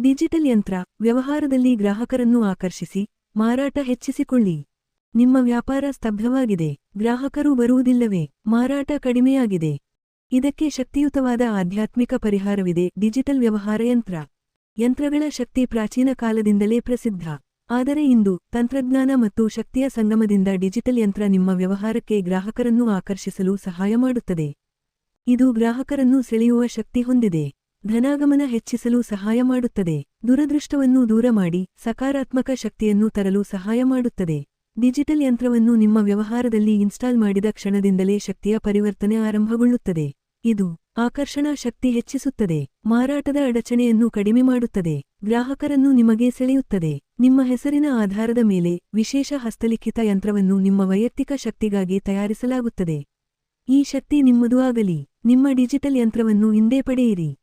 Digital ಯಂತ್ರ, ವ್ಯವಹಾರದಲ್ಲಿ ಗ್ರಾಹಕರನ್ನು ಆಕರ್ಷಿಸಿ, ಮಾರಾಟ ಹೆಚ್ಚಿಸಿಕೊಳ್ಳಿ. ನಿಮ್ಮ ವ್ಯಾಪಾರ ಸ್ತಬ್ಧವಾಗಿದೆ. ಗ್ರಾಹಕರು ಬರುವುದಿಲ್ಲವೇ? ಮಾರಾಟ ಕಡಿಮೆಯಾಗಿದೆ. ಇದಕ್ಕೆ ಶಕ್ತಿಯುತವಾದ ಆಧ್ಯಾತ್ಮಿಕ ಪರಿಹಾರವಿದೆ. ಡಿಜಿಟಲ್ ವ್ಯವಹಾರ ಯಂತ್ರ. ಯಂತ್ರಗಳ ಶಕ್ತಿ ಪ್ರಾಚೀನ ಕಾಲದಿಂದಲೇ ಪ್ರಸಿದ್ಧ. ಆದರೆ ಇಂದು, ತಂತ್ರಜ್ಞಾನ ಮತ್ತು ಶಕ್ತಿಯ ಸಂಗಮದಿಂದ ಡಿಜಿಟಲ್ ಯಂತ್ರ ನಿಮ್ಮ ವ್ಯವಹಾರಕ್ಕೆ ಗ್ರಾಹಕರನ್ನು ಆಕರ್ಷಿಸಲು ಸಹಾಯ ಮಾಡುತ್ತದೆ. ಇದು ಗ್ರಾಹಕರನ್ನು ಸೆಳೆಯುವ ಶಕ್ತಿ ಹೊಂದಿದೆ. ಧನಾಗಮನ ಹೆಚ್ಚಿಸಲು ಸಹಾಯ ಮಾಡುತ್ತದೆ. ದುರದೃಷ್ಟವನ್ನು ದೂರ ಮಾಡಿ ಸಕಾರಾತ್ಮಕ ಶಕ್ತಿಯನ್ನು ತರಲು ಸಹಾಯ ಮಾಡುತ್ತದೆ. ಡಿಜಿಟಲ್ ಯಂತ್ರವನ್ನು ನಿಮ್ಮ ವ್ಯವಹಾರದಲ್ಲಿ ಇನ್ಸ್ಟಾಲ್ ಮಾಡಿದ ಕ್ಷಣದಿಂದಲೇ ಶಕ್ತಿಯ ಪರಿವರ್ತನೆ ಆರಂಭಗೊಳ್ಳುತ್ತದೆ. ಇದು ಆಕರ್ಷಣಾ ಶಕ್ತಿ ಹೆಚ್ಚಿಸುತ್ತದೆ. ಮಾರಾಟದ ಅಡಚಣೆಯನ್ನು ಕಡಿಮೆ ಮಾಡುತ್ತದೆ. ಗ್ರಾಹಕರನ್ನು ನಿಮಗೆ ಸೆಳೆಯುತ್ತದೆ. ನಿಮ್ಮ ಹೆಸರಿನ ಆಧಾರದ ಮೇಲೆ ವಿಶೇಷ ಹಸ್ತಲಿಖಿತ ಯಂತ್ರವನ್ನು ನಿಮ್ಮ ವೈಯಕ್ತಿಕ ಶಕ್ತಿಗಾಗಿ ತಯಾರಿಸಲಾಗುತ್ತದೆ. ಈ ಶಕ್ತಿ ನಿಮ್ಮದು ಆಗಲಿ. ನಿಮ್ಮ ಡಿಜಿಟಲ್ ಯಂತ್ರವನ್ನು ಹಿಂದೆ ಪಡೆಯಿರಿ.